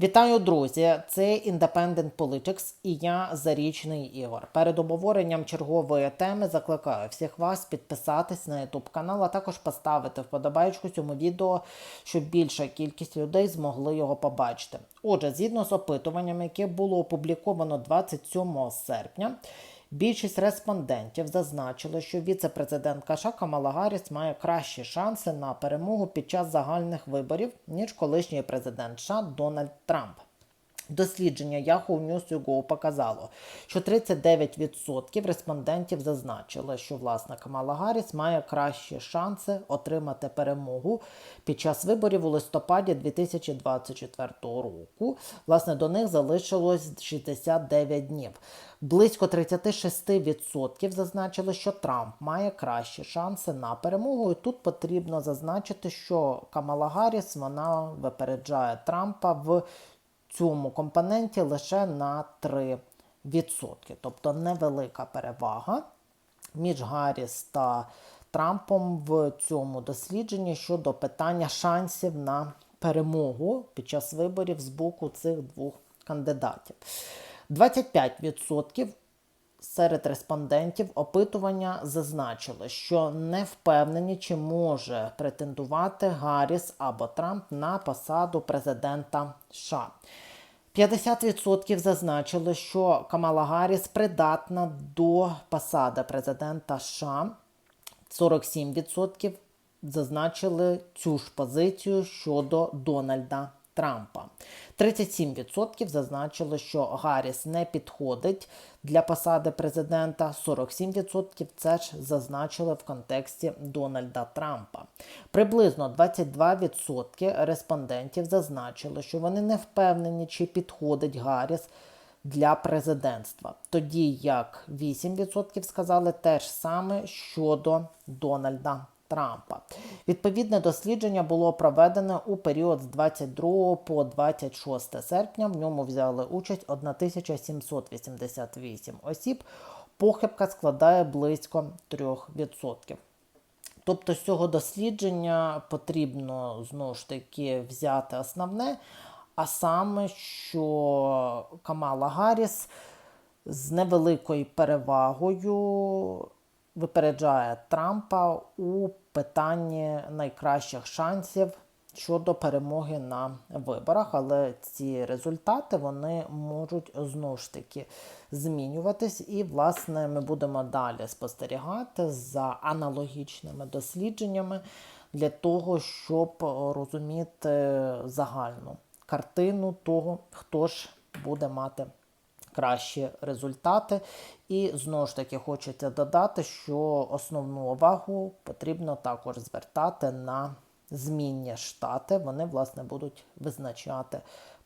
Вітаю, друзі! Це Independent Politics і я Зарічний Ігор. Перед обговоренням чергової теми закликаю всіх вас підписатись на YouTube канал, а також поставити вподобайку цьому відео, щоб більша кількість людей змогли його побачити. Отже, згідно з опитуванням, яке було опубліковано 27 серпня. Більшість респондентів зазначили, що віце-президентка США Камала Гарріс має кращі шанси на перемогу під час загальних виборів, ніж колишній президент США Дональд Трамп. Дослідження Yahoo News Go показало, що 39% респондентів зазначили, що власне Камала Гарріс має кращі шанси отримати перемогу під час виборів у листопаді 2024 року. Власне, до них залишилось 69 днів. Близько 36% зазначили, що Трамп має кращі шанси на перемогу. І тут потрібно зазначити, що Камала Гарріс вона випереджає Трампа в цьому компоненті лише на 3%. Тобто невелика перевага між Гарріс та Трампом в цьому дослідженні щодо питання шансів на перемогу під час виборів з боку цих двох кандидатів. 25% серед респондентів опитування зазначили, що не впевнені, чи може претендувати Гарріс або Трамп на посаду президента США. 50% зазначили, що Камала Гарріс придатна до посади президента США. 47% зазначили цю ж позицію щодо Дональда Трампа. 37% зазначили, що Гарріс не підходить для посади президента. 47% це ж зазначили в контексті Дональда Трампа. Приблизно 22% респондентів зазначили, що вони не впевнені, чи підходить Гарріс для президентства. Тоді як 8% сказали те ж саме щодо Дональда Трампа. Відповідне дослідження було проведено у період з 22 по 26 серпня. В ньому взяли участь 1788 осіб. Похибка складає близько 3%. Тобто з цього дослідження потрібно знову ж таки взяти основне, а саме, що Камала Гарріс з невеликою перевагою випереджає Трампа у питанні найкращих шансів щодо перемоги на виборах, але ці результати вони можуть знову ж таки змінюватись. І, власне, ми будемо далі спостерігати за аналогічними дослідженнями для того, щоб розуміти загальну картину того, хто ж буде мати кращі результати. І знову ж таки хочеться додати, що основну увагу потрібно також звертати на змінні штати. Вони, власне, будуть визначати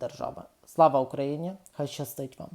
держави. Слава Україні! Хай щастить вам!